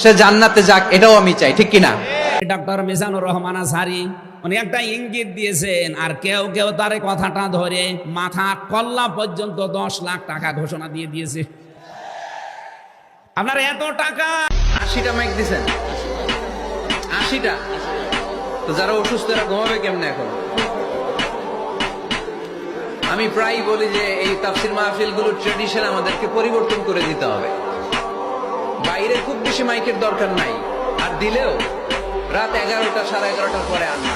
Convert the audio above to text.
সে জান্নাতে যাক এটাও আমি চাই ঠিক কিনা? ডক্টর মিজানুর রহমান আসারি উনি একটা ইঙ্গিত দিয়েছেন আর কেউ কেউ তার কথাটা ধরে মাথা কল্লা পর্যন্ত দশ লাখ টাকা ঘোষণা দিয়ে দিয়েছে। আপনার এত টাকা আশিটা মাইক দিছেন? আশিটা? তো যারা অসুস্থ এরা ঘুমাবে কেমনে এখন? আমি প্রায় বলি যে এই তাফসির মাহফিলগুলোর ট্রেডিশন আমাদেরকে পরিবর্তন করে দিতে হবে। বাইরে খুব বেশি মাইকের দরকার নাই। আর দিলেও রাত এগারোটা সাড়ে এগারোটার পরে না।